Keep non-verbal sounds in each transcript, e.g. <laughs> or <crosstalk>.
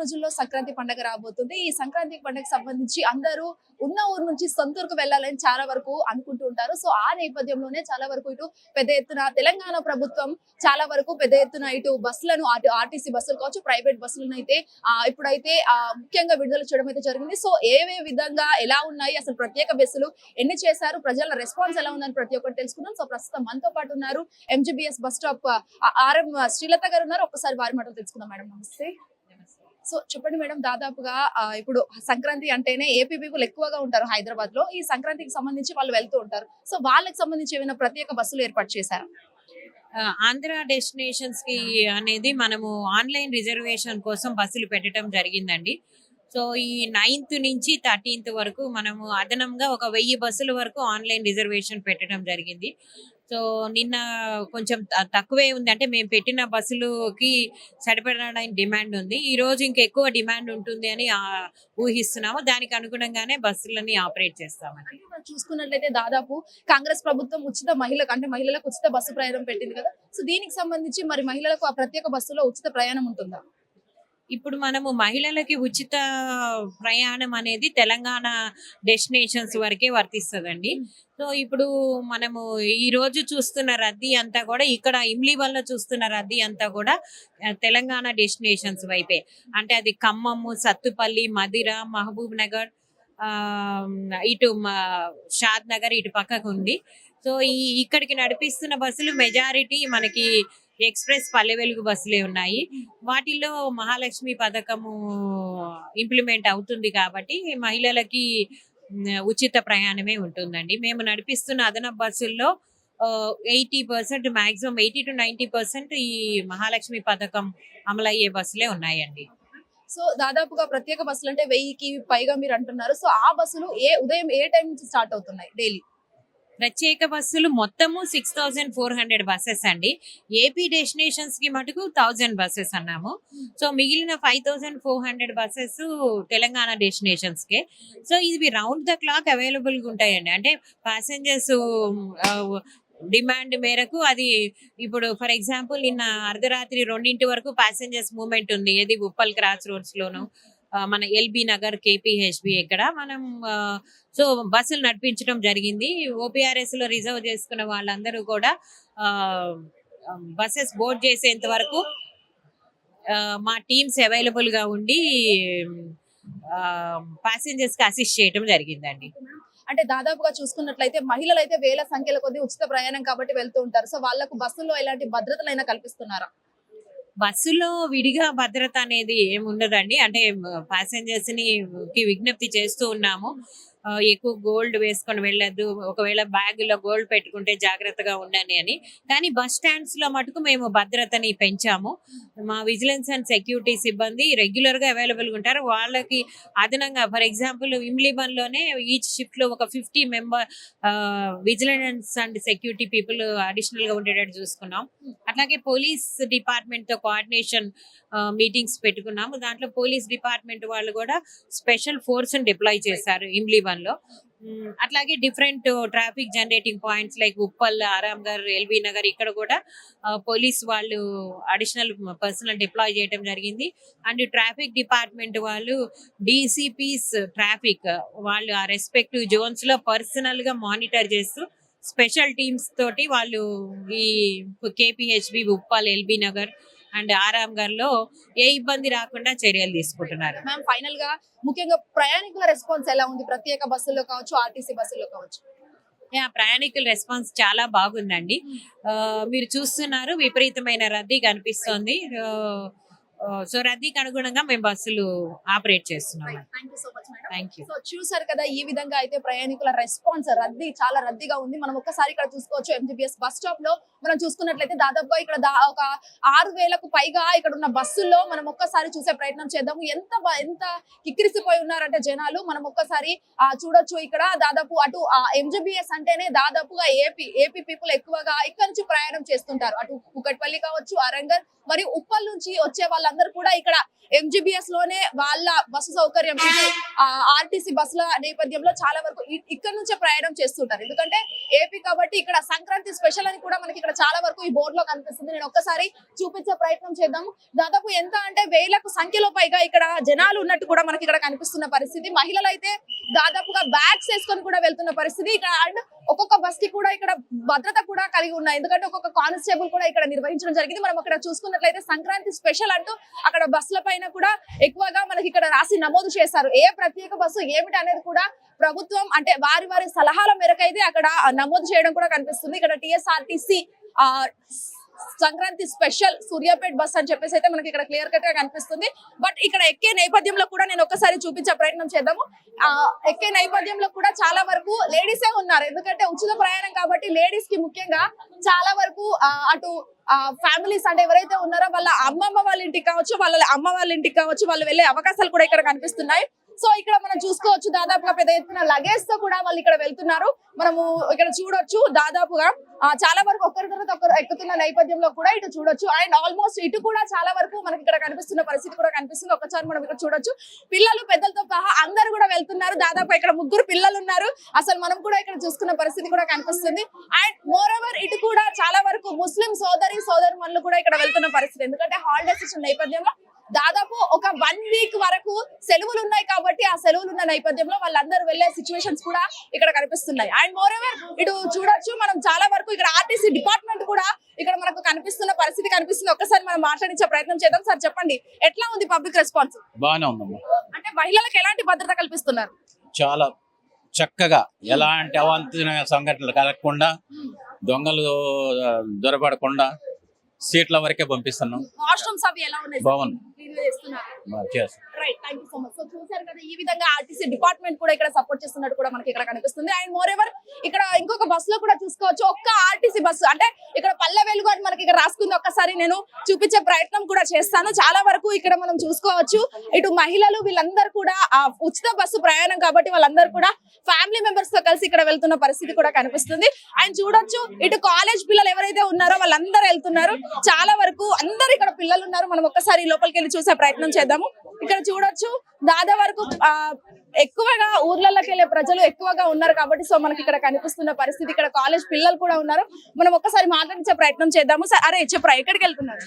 రోజుల్లో సంక్రాంతి పండుగ రాబోతుంది. ఈ సంక్రాంతి పండుగ సంబంధించి అందరూ ఉన్న ఊరు నుంచి సొంత ఊరుకు వెళ్ళాలని చాలా వరకు అనుకుంటూ ఉంటారు. సో ఆ నేపథ్యంలోనే చాలా వరకు ఇటు పెద్ద ఎత్తున తెలంగాణ ప్రభుత్వం చాలా వరకు పెద్ద ఎత్తున ఇటు బస్సులను అటు ఆర్టీసీ బస్సులు కావచ్చు ప్రైవేట్ బస్సులను అయితే ఇప్పుడైతే ముఖ్యంగా విడుదల చేయడం అయితే జరిగింది. సో ఏవే విధంగా ఎలా ఉన్నాయి అసలు ప్రత్యేక బస్సులు ఎన్ని చేశారు ప్రజల రెస్పాన్స్ ఎలా ఉందని ప్రతి ఒక్కటి తెలుసుకున్నాం సో ప్రస్తుతం మనతో పాటు ఉన్నారు MGBS bus stop RM Srilatha గారు ఉన్నారు. ఒకసారి వారి మాటలు తెలుసుకుందాం మేడం. నమస్తే. సో చెప్పండి మేడం దాదాపుగా ఇప్పుడు సంక్రాంతి అంటేనే ఏపీ పీపుల్ ఎక్కువగా ఉంటారు హైదరాబాద్లో ఈ సంక్రాంతికి సంబంధించి వాళ్ళు వెళ్తూ ఉంటారు. సో వాళ్ళకి సంబంధించి ఏమైనా ప్రత్యేక బస్సులు ఏర్పాటు చేశారు? ఆ, ఆంధ్ర డెస్టినేషన్స్కి అనేది మనము ఆన్లైన్ రిజర్వేషన్ కోసం బస్సులు పెట్టడం జరిగిందండి. సో ఈ నైన్త్ నుంచి థర్టీన్త్ వరకు మనము అదనంగా ఒక వెయ్యి బస్సుల వరకు ఆన్లైన్ రిజర్వేషన్ పెట్టడం జరిగింది. సో నిన్న కొంచెం తక్కువే ఉంది. అంటే మేము పెట్టిన బస్సులకి సరిపడడానికి డిమాండ్ ఉంది. ఈ రోజు ఇంకా ఎక్కువ డిమాండ్ ఉంటుంది అని ఊహిస్తున్నాము. దానికి అనుగుణంగానే బస్సులని ఆపరేట్ చేస్తామని మనం చూసుకున్నట్లయితే దాదాపు కాంగ్రెస్ ప్రభుత్వం ఉచిత మహిళలకు అంటే మహిళలకు ఉచిత బస్సు ప్రయాణం పెట్టింది కదా. సో దీనికి సంబంధించి మరి మహిళలకు ఆ ప్రత్యేక బస్సులో ఉచిత ప్రయాణం ఉంటుందా? ఇప్పుడు మనము మహిళలకి ఉచిత ప్రయాణం అనేది తెలంగాణ డెస్టినేషన్స్ వరకే వర్తిస్తుందండి. సో ఇప్పుడు మనము ఈ రోజు చూస్తున్న రద్దీ అంతా కూడా ఇక్కడ ఇమ్లీ వల్ల చూస్తున్న రద్దీ అంతా కూడా తెలంగాణ డెస్టినేషన్స్ వైపే. అంటే అది ఖమ్మము సత్తుపల్లి మదిర మహబూబ్ నగర్ ఆ, ఇటు షాద్ నగర్ ఇటు పక్కకు ఉంది సో ఈ ఇక్కడికి నడిపిస్తున్న బస్సులు మెజారిటీ మనకి ఎక్స్ప్రెస్ పల్లె వెలుగు బస్సులే ఉన్నాయి. వాటిల్లో మహాలక్ష్మి పథకము ఇంప్లిమెంట్ అవుతుంది కాబట్టి మహిళలకి ఉచిత ప్రయాణమే ఉంటుందండి. మేము నడిపిస్తున్న అదనపు బస్సుల్లో eighty percent maximum eighty to ninety percent ఈ మహాలక్ష్మి పథకం అమలయ్యే బస్సులే ఉన్నాయండి. సో దాదాపుగా ప్రత్యేక బస్సులు అంటే వెయ్యికి పైగా మీరు అంటున్నారు. సో ఆ బస్సులు ఏ ఉదయం ఏ టైం నుంచి స్టార్ట్ అవుతున్నాయి డైలీ? ప్రత్యేక బస్సులు మొత్తము six thousand four hundred buses అండి. ఏపీ డెస్టినేషన్స్కి మటుకు థౌజండ్ బస్సెస్ అన్నాము. సో మిగిలిన five thousand four hundred buses Telangana డెస్టినేషన్స్కి. So ఇవి రౌండ్ ద క్లాక్ అవైలబుల్గా ఉంటాయండి. అంటే ప్యాసింజర్స్ డిమాండ్ మేరకు అది ఇప్పుడు ఫర్ ఎగ్జాంపుల్ నిన్న అర్ధరాత్రి రెండింటి వరకు ప్యాసింజర్స్ మూవ్మెంట్ ఉంది. ఏది ఉప్పల్ క్రాస్ రోడ్స్ లోను. మన ఎల్బీ నగర్ కేపీహెచ్బి ఇక్కడ మనం సో బస్సులు నడిపించడం జరిగింది. ఓపీఆర్ఎస్లో రిజర్వ్ చేసుకున్న వాళ్ళందరూ కూడా బస్సెస్ బోర్డ్ చేసేంత వరకు ఆ, మా టీమ్స్ అవైలబుల్గా ఉండి ప్యాసింజర్స్కి అసిస్ట్ చేయడం జరిగిందండి. అంటే దాదాపుగా చూసుకున్నట్లయితే మహిళలు అయితే వేల సంఖ్యలో కొద్ది ఉచిత ప్రయాణం కాబట్టి వెళ్తూ ఉంటారు. సో వాళ్ళకు బస్సుల్లో ఎలాంటి భద్రతలైనా కల్పిస్తున్నారా? బస్సులో విడిగా భద్రత అనేది ఏమి ఉండదండి అంటే ప్యాసింజర్స్ని కి విజ్ఞప్తి చేస్తూ ఉన్నాము. ఎక్కువ గోల్డ్ వేసుకొని వెళ్ళొద్దు. ఒకవేళ బ్యాగ్లో గోల్డ్ పెట్టుకుంటే జాగ్రత్తగా ఉండని అని. కానీ బస్ స్టాండ్స్లో మటుకు మేము భద్రతని పెంచాము. మా విజిలెన్స్ అండ్ సెక్యూరిటీ సిబ్బంది రెగ్యులర్గా అవైలబుల్గా ఉంటారు. వాళ్ళకి అదనంగా ఫర్ ఎగ్జాంపుల్ ఇమ్లీబన్లోనే ఈచ్ షిఫ్ట్లో ఒక fifty member vigilance and security people అడిషనల్గా ఉండేటట్టు చూసుకున్నాం. అట్లాగే పోలీస్ డిపార్ట్మెంట్తో కోఆర్డినేషన్ మీటింగ్స్ పెట్టుకున్నాము. దాంట్లో పోలీస్ డిపార్ట్మెంట్ వాళ్ళు కూడా స్పెషల్ ఫోర్స్ డిప్లాయ్ చేశారు ఇమ్లీబన్ లో అట్లాగే different traffic generating points like Uppal Aramghar LB Nagar ఇక్కడ కూడా పోలీస్ వాళ్ళు అడిషనల్ పర్సనల్ డిప్లాయ్ చేయడం జరిగింది. అండ్ ట్రాఫిక్ డిపార్ట్మెంట్ వాళ్ళు డిసిపిస్ ట్రాఫిక్ వాళ్ళు ఆ రెస్పెక్టివ్ జోన్స్లో పర్సనల్గా మానిటర్ చేస్తూ స్పెషల్ టీమ్స్ తోటి వాళ్ళు ఈ KPHB Uppal LB Nagar and ఆరాంగర్లో ఏ ఇబ్బంది రాకుండా చర్యలు తీసుకుంటున్నారు. మ్యామ్ ఫైనల్గా ముఖ్యంగా ప్రయాణికుల రెస్పాన్స్ ఎలా ఉంది? ప్రత్యేక బస్సుల్లో కావచ్చు ఆర్టీసీ బస్సుల్లో కావచ్చు? యా, ప్రయాణికుల రెస్పాన్స్ చాలా బాగుందండి. ఆ, మీరు చూస్తున్నారు విపరీతమైన రద్దీ కనిపిస్తోంది. సో రద్దీకి అనుగుణంగా మేము బస్సులు ఆపరేట్ చేస్తున్నాం. థ్యాంక్ యూ సో చూసారు కదా ఈ విధంగా అయితే ప్రయాణికుల రెస్పాన్స్ రద్దీ చాలా రద్దీగా ఉంది. మనం ఒక్కసారి ఇక్కడ చూసుకోవచ్చు ఎంజీబీఎస్ బస్ స్టాప్లో. మనం చూసుకున్నట్లయితే దాదాపుగా ఇక్కడ ఒక ఆరు వేలకు పైగా ఇక్కడ ఉన్న బస్సుల్లో మనం ఒక్కసారి చూసే ప్రయత్నం చేద్దాము. ఎంత ఎంత కిక్కిరిసిపోయి ఉన్నారంటే జనాలు మనం ఒక్కసారి ఆ చూడొచ్చు ఇక్కడ. దాదాపు అటు ఎంజీబీఎస్ అంటేనే దాదాపుగా ఏపీ ఏపీ పీపుల్ ఎక్కువగా ఇక్కడ నుంచి ప్రయాణం చేస్తుంటారు. అటు కుకట్పల్లి కావచ్చు అరంగర్ మరియు ఉప్పల్ నుంచి వచ్చే వాళ్ళ వాళ్ళందరూ కూడా ఇక్కడ ఎంజీబీఎస్లోనే వాళ్ళ బస్సు సౌకర్యం ఆర్టీసీ బస్సుల నేపథ్యంలో చాలా వరకు ఇక్కడ నుంచే ప్రయాణం చేస్తుంటారు. ఎందుకంటే ఏపీ కాబట్టి ఇక్కడ సంక్రాంతి స్పెషల్ అని కూడా మనకి ఇక్కడ చాలా వరకు ఈ బోర్డు లో కనిపిస్తుంది. నేను ఒక్కసారి చూపించే ప్రయత్నం చేద్దాము. దాదాపు ఎంత అంటే వేలకు సంఖ్యలో పైగా ఇక్కడ జనాలు ఉన్నట్టు కూడా మనకి ఇక్కడ కనిపిస్తున్న పరిస్థితి. మహిళలు అయితే దాదాపుగా బ్యాగ్స్ వేసుకొని కూడా వెళ్తున్న పరిస్థితి. ఇక్కడ అండ్ ఒక్కొక్క బస్కి కూడా ఇక్కడ భద్రత కూడా కలిగి ఉన్నాయి. ఎందుకంటే ఒక్కొక్క కానిస్టేబుల్ కూడా ఇక్కడ నిర్వహించడం జరిగింది. మనం అక్కడ చూసుకున్నట్లయితే సంక్రాంతి స్పెషల్ అంటూ అక్కడ బస్సుల పైన కూడా ఎక్కువగా మనకి ఇక్కడ రాసి నమోదు చేశారు. ఏ ప్రత్యేక బస్సు ఏమిటి అనేది కూడా ప్రభుత్వం అంటే వారి వారి సలహాల మేరకు అయితే అక్కడ నమోదు చేయడం కూడా కనిపిస్తుంది. ఇక్కడ టిఎస్ఆర్టీసీ ఆ సంక్రాంతి స్పెషల్ సూర్యాపేట్ బస్ అని చెప్పేసి అయితే మనకి ఇక్కడ క్లియర్ కట్గా కనిపిస్తుంది. బట్ ఇక్కడ ఎక్కే నేపథ్యంలో కూడా నేను ఒకసారి చూపించే ప్రయత్నం చేద్దాము. ఆ ఎక్కే నేపథ్యంలో కూడా చాలా వరకు లేడీసే ఉన్నారు. ఎందుకంటే ఉచిత ప్రయాణం కాబట్టి లేడీస్కి ముఖ్యంగా చాలా వరకు అటు ఫ్యామిలీస్ అంటే ఎవరైతే ఉన్నారో వాళ్ళ అమ్మమ్మ వాళ్ళ ఇంటికి కావచ్చు వాళ్ళ అమ్మ వాళ్ళ ఇంటికి కావచ్చు వాళ్ళు వెళ్ళే అవకాశాలు కూడా ఇక్కడ కనిపిస్తున్నాయి. సో ఇక్కడ మనం చూసుకోవచ్చు దాదాపుగా పెద్ద ఎత్తున లగేజ్తో కూడా వాళ్ళు ఇక్కడ వెళ్తున్నారు. మనము ఇక్కడ చూడొచ్చు దాదాపుగా చాలా వరకు ఒకరి తర్వాత ఒకరు ఎక్కుతున్న నేపథ్యంలో కూడా ఇటు చూడొచ్చు. అండ్ ఆల్మోస్ట్ ఇటు కూడా చాలా వరకు మనకి ఇక్కడ కనిపిస్తున్న పరిస్థితి కూడా కనిపిస్తుంది. ఒకసారి మనం ఇక్కడ చూడొచ్చు. పిల్లలు పెద్దలతో సహా అందరు కూడా వెళ్తున్నారు. దాదాపు ఇక్కడ ముగ్గురు పిల్లలు ఉన్నారు. అసలు మనం కూడా ఇక్కడ చూసుకున్న పరిస్థితి కూడా కనిపిస్తుంది. అండ్ మోర్ ఓవర్ ఇటు కూడా చాలా వరకు ముస్లిం సోదరి సోదరి మనులు కూడా ఇక్కడ వెళ్తున్న పరిస్థితి. ఎందుకంటే హాలిడేస్ ఇచ్చిన నేపథ్యంలో దాదాపు ఒక వన్ వీక్ వరకు సెలవులు ఉన్నాయి కాబట్టి ఆ సెలవులు ఉన్న నేపథ్యంలో వాళ్ళందరూ వెళ్ళే సిచ్యువేషన్స్ కూడా ఇక్కడ కనిపిస్తున్నాయి. అండ్ మోర్ ఎవర్ ఇటు చూడొచ్చు మనం చాలా వరకు ఇక్కడ ఆర్టీసీ డిపార్ట్మెంట్ కూడా ఇక్కడ మనకు కనిపిస్తున్న పరిస్థితి కనిపిస్తుంది. ఒక్కసారి మనం మాట్లాడించే ప్రయత్నం చేద్దాం. సార్ చెప్పండి. ఎట్లా ఉంది పబ్లిక్ రెస్పాన్స్ బాగానే ఉందమ్మా. అంటే మహిళలకు ఎలాంటి భద్రత కల్పిస్తున్నారు? చాలా చక్కగా ఎలాంటి అవాంతర సంఘటనలు కలగకుండా దొంగలు ఆ, దొరబడకుండా సీట్ల వరకే పంపిస్తున్నాం. వాష్రూమ్స్ అవి ఎలా ఉన్నాయి బాగుంది. చూసారు కదా ఈ విధంగా ఆర్టీసీ డిపార్ట్మెంట్ కూడా ఇక్కడ సపోర్ట్ చేస్తున్నట్టు కూడా మనకి ఇక్కడ కనిపిస్తుంది. అండ్ మోర్ ఎవర్ ఇక్కడ ఇంకొక బస్లో కూడా చూసుకోవచ్చు. ఒక్క ఆర్టీసీ బస్సు అంటే ఇక్కడ పల్లె వెలుగు అని మనకి ఇక్కడ రాసుకుంది. ఒక్కసారి నేను చూపించే ప్రయత్నం కూడా చేస్తాను. చాలా వరకు ఇక్కడ మనం చూసుకోవచ్చు. ఇటు మహిళలు వీళ్ళందరూ కూడా ఆ ఉచిత బస్సు ప్రయాణం కాబట్టి వాళ్ళందరూ కూడా ఫ్యామిలీ మెంబర్స్తో కలిసి ఇక్కడ వెళ్తున్న పరిస్థితి కూడా కనిపిస్తుంది. అండ్ చూడొచ్చు ఇటు కాలేజ్ పిల్లలు ఎవరైతే ఉన్నారో వాళ్ళందరూ వెళ్తున్నారు. చాలా వరకు అందరు ఇక్కడ పిల్లలు ఉన్నారు. మనం ఒక్కసారి లోపలికి వెళ్ళి చూసే ప్రయత్నం చేద్దాము. ఇక్కడ చూడొచ్చు. దాదా వరకు ఎక్కువగా ఊర్లలోకి వెళ్ళే ప్రజలు ఎక్కువగా ఉన్నారు కాబట్టి సో మనకి ఇక్కడ కనిపిస్తున్న పరిస్థితి ఇక్కడ కాలేజ్ పిల్లలు కూడా ఉన్నారు. మనం ఒక్కసారి మాట్లాడించే ప్రయత్నం చేద్దాము. సార్ అరే చెప్పరా ఎక్కడికి వెళ్తున్నారు?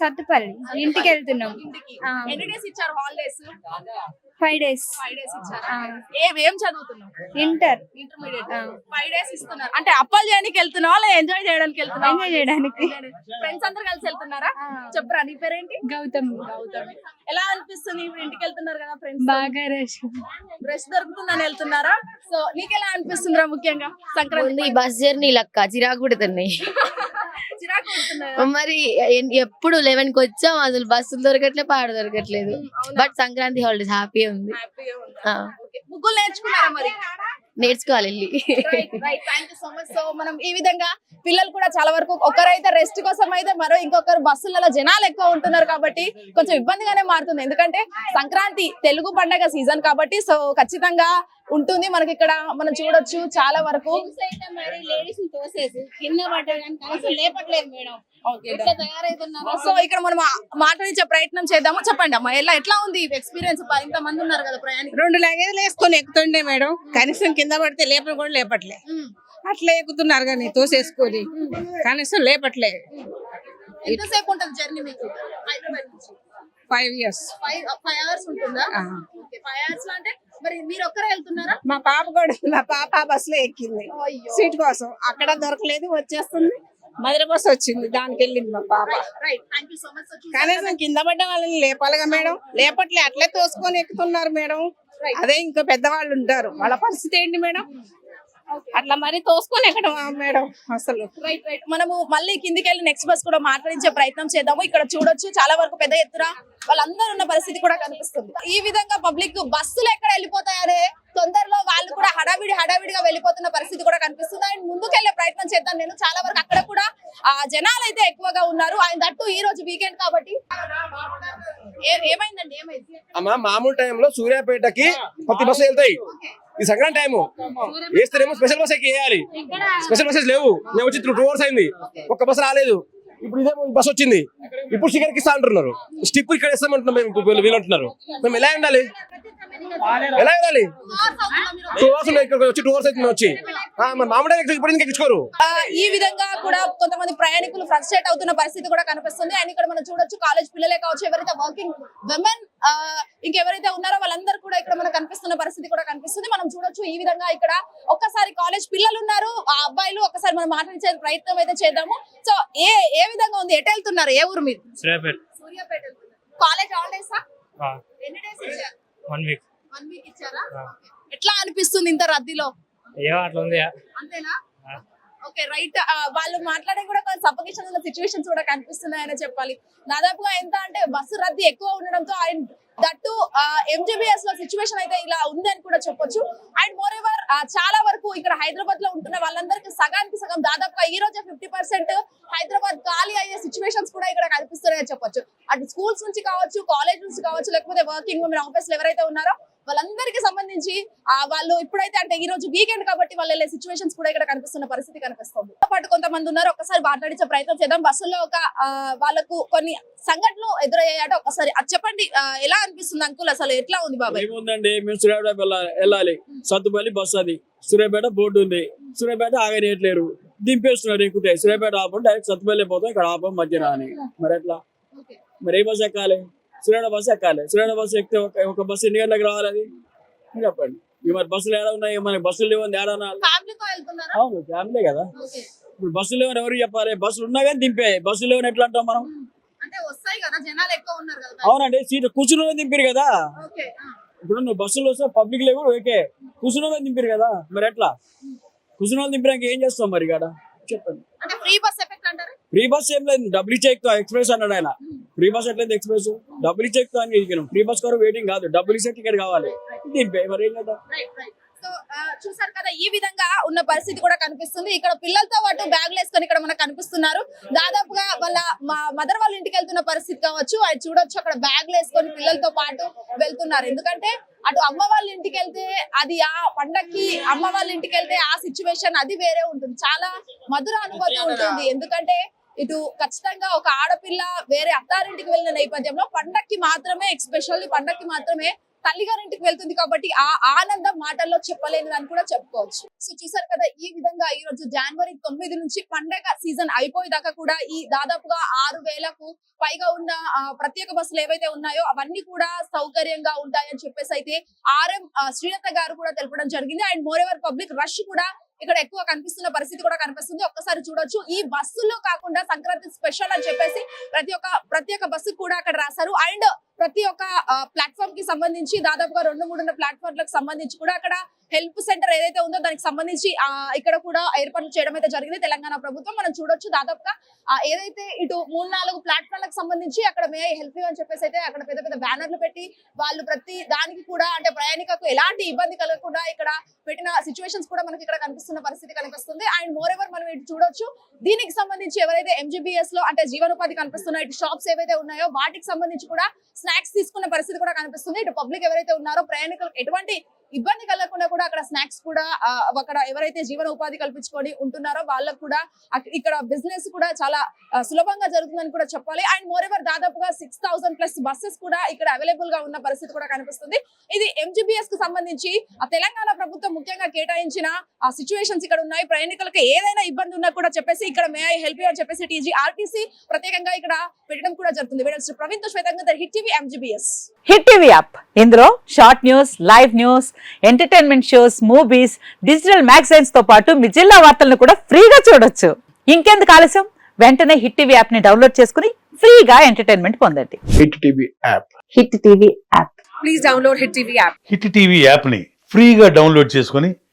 సత్తుపల్లి. ఇంటికి వెళ్తున్నాం. ఎన్ని డేస్ ఇచ్చారు holidays five days five days ఇచ్చారు? ఆ. ఏం ఏం చదువుతున్నావు? Inter intermediate. ఫైవ్ డేస్ ఇస్తున్నారు. అంటే అప్పాలు చేయడానికి వెళ్తున్నావా లేదా ఎంజాయ్ చేయడానికి వెళ్తున్నావా? ఎంజాయ్ చేయడానికి. ఫ్రెండ్స్ అందరు కలిసి వెళ్తున్నారా. చెప్పరా నీ పేరేంటి? గౌతమ్. గౌతమి. ఎలా అనిపిస్తుంది? ఇప్పుడు ఇంటికి వెళ్తున్నారు కదా ఫ్రెండ్స్ బాగా రష్ బ్రష్ దొరుకుతుందని వెళ్తున్నారా? సో నీకు ఎలా అనిపిస్తుందిరా ముఖ్యంగా? సంక్రాంతి బస్ జర్నీ లక్క చిరాకు పుడుతున్నాయి. <laughs> చిరాకు? మరి ఎప్పుడు లెవెన్కి వచ్చాం అసలు బస్సులు దొరకట్లేదు పాడ దొరకట్లేదు? బట్ సంక్రాంతి హాలిడేస్ హ్యాపీ ఉంది. హ్యాపీగా ఉందా? ఆ, ఓకే. ముగ్గులు నేర్చుకున్నారా మరి? నేర్చుకోవాలి. వెళ్ళి right thank you so much so మనం ఈ విధంగా పిల్లలు కూడా చాలా వరకు ఒకరైతే రెస్ట్ కోసం అయితే మరో ఇంకొకరు బస్సులలో జనాలు ఎక్కువ ఉంటున్నారు కాబట్టి కొంచెం ఇబ్బందిగానే మారుతుంది. ఎందుకంటే సంక్రాంతి తెలుగు పండగ సీజన్ కాబట్టి సో ఖచ్చితంగా ఉంటుంది. మనకి ఇక్కడ మనం చూడొచ్చు చాలా వరకు. సో ఇక్కడ మనం మాట్లాడించే ప్రయత్నం చేద్దాము? చెప్పండి అమ్మా. ఎలా ఎట్లా ఉంది ఎక్స్పీరియన్స్ ఇంత మంది ఉన్నారు కదా ప్రయాణికులు. రెండు లగేజ్లు వేసుకొని ఎక్కుతుండే మేడం. కనీసం కింద పడితే లేపలు కూడా లేపట్లే. అట్లా ఎక్కుతున్నారు కానీ తోసేసుకొని కనీసం లేపట్లే. ఎంతసేపు ఉంటుంది జర్నీ మీకు? హైదరాబాద్ నుంచి? Five years five five hours ఉంటుందా? ఓకే ఫైవ్ అవర్స్లో అంటే మరి మీరు ఒక్కరే వెళ్తున్నారా? మా పాప కూడా మా పాప ఆ బస్సులో ఎక్కింది. సీట్ కోసం. అక్కడ దొరకలేదు వచ్చేస్తుంది. మధుర బస్సు వచ్చింది దానికి వెళ్ళింది మా పాప. కనీసం కింద? పడ్డ వాళ్ళని లేపాలిగా మేడం. లేపట్లే అట్లే తోసుకొని ఎక్కుతున్నారు మేడం. అదే ఇంకా పెద్దవాళ్ళు ఉంటారు. వాళ్ళ పరిస్థితి ఏంటి మేడం? అట్లా మరి తోసుకొని ఎక్కడం? మేడం అసలు. రైట్ రైట్ మనము మళ్ళీ కిందికి వెళ్ళి నెక్స్ట్ బస్ కూడా మాట్లాడించే ప్రయత్నం చేద్దాము. ఇక్కడ చూడొచ్చు చాలా వరకు పెద్ద ఎత్తున వాళ్ళందరూ ఉన్న పరిస్థితి కూడా కనిపిస్తుంది. ఈ విధంగా పబ్లిక్ బస్సులు ఎక్కడ వెళ్ళిపోతాయనే తొందరలో వాళ్ళు కూడా హడావిడి హడావిడిగా వెళ్ళిపోతున్న పరిస్థితి కూడా కనిపిస్తుంది. అండ్ ముందుకెళ్ళే ప్రయత్నం చేద్దాం. నేను చాలా వరకు అక్కడ కూడా ఆ జనాలు అయితే ఎక్కువగా ఉన్నారు. ఆయన దట్టు ఈ రోజు వీకెండ్ కాబట్టి. ఏమైందండి? ఏమైంది? అమ్మ మామూలు టైంలో సూర్యాపేటకి ప్రతి బస్సు వెళ్తాయి. ఈ సంక్రాంతి టైము వేస్తేనేమో స్పెషల్ బస్ ఎక్కి వేయాలి. స్పెషల్ బస్సెస్ లేవు. నేను వచ్చి టూ అవర్స్ అయింది. ఒక్క బస్సు రాలేదు. ఇప్పుడు ఇదే బస్ వచ్చింది. ఇప్పుడు చికెన్ ఇస్తా అంటున్నారు. స్టిప్ ఇక్కడ ఇస్తామంటున్నాం మేము. వీళ్ళు అంటున్నారు. మేము ఎలా ఉండాలి? ఎలా ఉండాలి? టూ అవర్స్ ఉన్నాయి. ఇక్కడ వచ్చి టూ అవర్స్ అయితే వచ్చి. ఆ, మామిడి ఇప్పుడు ఎక్కించుకోరు? ఈ విధంగా కూడా కొంతమంది ప్రయాణికులు ఫ్రస్ట్రేట్ అవుతున్న పరిస్థితి కూడా కనిపిస్తుంది. అండ్ ఇక్కడ మనం చూడొచ్చు కాలేజ్ పిల్లలే కావచ్చు ఎవరైతే వర్కింగ్ విమెన్ ఇంకెవరైతే ఉన్నారో వాళ్ళందరూ కూడా ఇక్కడ మనకు కనిపిస్తున్న పరిస్థితి కూడా కనిపిస్తుంది. మనం చూడొచ్చు ఈ విధంగా ఇక్కడ ఒక్కసారి కాలేజ్ పిల్లలు ఉన్నారు. ఆ అబ్బాయిలు ఒక్కసారి మనం మాట్లాడించే ప్రయత్నం అయితే చేద్దాము. సో ఏ ఏ విధంగా ఉంది? ఎటు వెళ్తున్నారు? ఏ ఊరు మీరు? సూర్యాపేట. కాలేజ్ హాలిడేసా ఎన్ని డేస్ ఇచ్చారు? వన్ వీక్ వన్ వీక్ ఇచ్చారా? ఎట్లా అనిపిస్తుంది ఇంత రద్దీలో? ఏమో అట్లా ఉంది అంతేనా. ఓకే రైట్ uh, వాళ్ళు మాట్లాడే కూడా సఫకేషన్ ఉన్న సిచ్యువేషన్స్ కూడా కనిపిస్తున్నాయని చెప్పాలి. దాదాపుగా ఎంత అంటే బస్సు రద్దీ ఎక్కువ ఉండడంతో ఆయన దట్టు ఎంజీబీఎస్లో సిచ్యువేషన్ అయితే ఇలా ఉంది అని కూడా చెప్పొచ్చు. అండ్ మోర్ ఎవర్ చాలా వరకు ఇక్కడ హైదరాబాద్లో ఉంటున్న వాళ్ళందరికీ సగానికి సగం దాదాపుగా ఈ రోజే ఫిఫ్టీ పర్సెంట్ హైదరాబాద్ ఖాళీ అయ్యే సిచ్యువేషన్స్ కూడా ఇక్కడ కనిపిస్తున్నాయని చెప్పొచ్చు. అటు స్కూల్స్ నుంచి కావచ్చు కాలేజ్ నుంచి కావచ్చు లేకపోతే వర్కింగ్ ఉమెన్ ఆఫీస్ ఎవరైతే ఉన్నారో వాళ్ళందరికీ సంబంధించి ఆ వాళ్ళు ఇప్పుడైతే అంటే ఈ రోజు వీకెండ్ కాబట్టి వాళ్ళు వెళ్ళే సిచ్యువేషన్స్ కూడా ఇక్కడ కనిపిస్తున్న పరిస్థితి కనిపిస్తుంది. పాటు కొంతమంది ఉన్నారు ఒకసారి మాట్లాడించే ప్రయత్నం చేద్దాం. బస్సులో ఒక వాళ్ళకు కొన్ని సంఘటనలు ఎదురయ్యాయట. ఒకసారి అది చెప్పండి ఎలా అనిపిస్తుంది అంకుల్? అసలు ఎట్లా ఉంది బాబాయ్? ఏముందండి? మేము సూర్యాపేట వెళ్ళాలి. సత్తుపల్లి బస్ అది. సూర్యాపేట బోర్డు ఉంది. సూర్యాపేట ఆగనియట్లేరు. దింపేస్తున్నారు ఎక్కుతే సూర్యాపేట ఆపం డైరెక్ట్ సత్తుపల్లి పోతాం ఇక్కడ ఆపం మధ్యన అని. మరి ఎట్లా? మరి ఏ బస్ ఎక్కాలి? సూర్యాపేట బస్ ఎక్కాలి. సూర్యాపేట బస్ ఎక్కితే ఒక ఒక బస్సు ఎన్ని గంటలకు రావాలి అది చెప్పండి. మరి బస్సులు ఏడా ఉన్నాయి మన బస్సులు లేవని ఏడా అవును ఫ్యామిలీ కదా. ఇప్పుడు బస్సులు లేవని ఎవరు చెప్పాలి? బస్సులు ఉన్నా కానీ దింపే. బస్సులు లేవని ఎట్లా అంటాం మనం? కదా కదా. అవునండి సీట్ కూర్చుని దింపారు కదా. ఇప్పుడు నువ్వు బస్సులో వస్తే పబ్లిక్ లేవు ఓకే కూర్చున్న దింపారు కదా. మరి ఎట్లా? కూర్చున్న దింపినాక ఏం చేస్తాం మరి ఇక్కడ? చెప్పండి. ఫ్రీ బస్ ఏం లేదు. డబ్బులు చెక్ ఎక్స్ప్రెస్ అన్నాడు ఆయన. ఫ్రీ బస్ ఎట్లయితే ఎక్స్ప్రెస్? డబ్బులు చెక్ అని ఇరికినాం ఫ్రీ బస్ కొరకు వెయిటింగ్ కాదు. డబ్బులు ఇచ్చే టికెట్ కావాలి. దింపే మరి ఏం చేద్దాం రైట్ రైట్ సో చూసారు కదా ఈ విధంగా ఉన్న పరిస్థితి కూడా కనిపిస్తుంది. ఇక్కడ పిల్లలతో పాటు బ్యాగులు వేసుకొని ఇక్కడ మనకు కనిపిస్తున్నారు. దాదాపుగా వాళ్ళ మా మదర్ వాళ్ళ ఇంటికి వెళ్తున్న పరిస్థితి కావచ్చు. అది చూడొచ్చు. అక్కడ బ్యాగులు వేసుకొని పిల్లలతో పాటు వెళ్తున్నారు. ఎందుకంటే అటు అమ్మ వాళ్ళ ఇంటికి వెళ్తే అది ఆ పండక్కి అమ్మ వాళ్ళ ఇంటికి వెళ్తే ఆ సిచ్యువేషన్ అది వేరే ఉంటుంది. చాలా మధుర అనుభూతి ఉంటుంది. ఎందుకంటే ఇటు ఖచ్చితంగా ఒక ఆడపిల్ల వేరే అత్తారింటికి వెళ్ళిన నేపథ్యంలో పండక్కి మాత్రమే ఎక్స్పెషల్లీ పండక్కి మాత్రమే తల్లిగారింటికి వెళ్తుంది కాబట్టి ఆ ఆనందం మాటల్లో చెప్పలేని అని కూడా చెప్పుకోవచ్చు. సో చూసారు కదా ఈ విధంగా ఈ రోజు జనవరి తొమ్మిది నుంచి పండగ సీజన్ అయిపోయేదాకా కూడా ఈ దాదాపుగా ఆరు వేలకు పైగా ఉన్న ఆ, ప్రత్యేక బస్సులు ఏవైతే ఉన్నాయో అవన్నీ కూడా సౌకర్యంగా ఉంటాయని చెప్పేసి అయితే ఆర్ఎం శ్రీనత శ్రీలత గారు కూడా తెలపడం జరిగింది. And more ever public rush కూడా ఇక్కడ ఎక్కువ కనిపిస్తున్న పరిస్థితి కూడా కనిపిస్తుంది. ఒక్కసారి చూడొచ్చు. ఈ బస్సుల్లో కాకుండా సంక్రాంతి స్పెషల్ అని చెప్పేసి ప్రతి ఒక్క ప్రత్యేక బస్సు కూడా అక్కడ రాశారు. అండ్ ప్రతి ఒక్క ప్లాట్ఫామ్కి సంబంధించి దాదాపుగా రెండు మూడున్న ప్లాట్ఫామ్లకు సంబంధించి కూడా అక్కడ హెల్ప్ సెంటర్ ఏదైతే ఉందో దానికి సంబంధించి ఇక్కడ కూడా ఏర్పాటు చేయడం అయితే జరిగింది. తెలంగాణ ప్రభుత్వం మనం చూడొచ్చు దాదాపుగా ఏదైతే ఇటు మూడు నాలుగు ప్లాట్ఫామ్లకు సంబంధించి అక్కడ మే హెల్ప్ అని చెప్పేసి అయితే అక్కడ పెద్ద పెద్ద బ్యానర్లు పెట్టి వాళ్ళు ప్రతి దానికి కూడా అంటే ప్రయాణికకు ఎలాంటి ఇబ్బంది కలగకుండా ఇక్కడ పెట్టిన సిచ్యువేషన్స్ కూడా మనకి ఇక్కడ కనిపిస్తున్న పరిస్థితి కనిపిస్తుంది. అండ్ మోర్ ఎవర్ మనం ఇటు చూడొచ్చు దీనికి సంబంధించి ఎవరైతే ఎంజీబీఎస్లో అంటే జీవనోపాధి కనిపిస్తున్నాయి ఇటు షాప్స్ ఏవైతే ఉన్నాయో వాటికి సంబంధించి కూడా స్నాక్స్ తీసుకున్న పరిస్థితి కూడా కనిపిస్తుంది. ఇటు పబ్లిక్ ఎవరైతే ఉన్నారో ప్రయాణికులకు ఎటువంటి ఇబ్బంది కలగకుండా కూడా అక్కడ స్నాక్స్ కూడా అక్కడ ఎవరైతే జీవన ఉపాధి కల్పించుకొని ఉంటున్నారో వాళ్ళకు కూడా ఇక్కడ బిజినెస్ కూడా చాలా సులభంగా జరుగుతుందని కూడా చెప్పాలి. అండ్ మోర్ ఎవర్ దాదాపుగా సిక్స్ థౌసండ్ ప్లస్ బస్సెస్ కూడా ఇక్కడ అవైలబుల్గా ఉన్న పరిస్థితి కూడా కనిపిస్తుంది. ఇది ఎంజీబీఎస్కు సంబంధించి తెలంగాణ ప్రభుత్వం ముఖ్యంగా కేటాయించిన సిచ్యువేషన్స్ ఇక్కడ ఉన్నాయి. ప్రయాణికులకు ఏదైనా ఇబ్బంది ఉన్నా కూడా చెప్పేసి ఇక్కడ మే ఐ హెల్ప్ యూ అని చెప్పేసి టీజీ ఆర్టీసీ ప్రత్యేకంగా ఇక్కడ పెట్టడం కూడా జరుగుతుంది. ప్రవీణ్తో శ్వేతంగా hit TV MGBS hit TV app. ఇందులో short news live news entertainment shows movies digital మ్యాగజైన్స్తో పాటు మీ జిల్లా వార్తలను కూడా ఫ్రీగా చూడొచ్చు. ఇంకెందుకు ఆలస్యం? వెంటనే హిట్ టీవీ యాప్ని డౌన్లోడ్ చేసుకుని ఫ్రీగా ఎంటర్టైన్మెంట్ పొందండి. Hit TV app. Hit TV app. Please download hit TV app. Hit TV యాప్ని ఫ్రీగా డౌన్లోడ్ చేసుకొని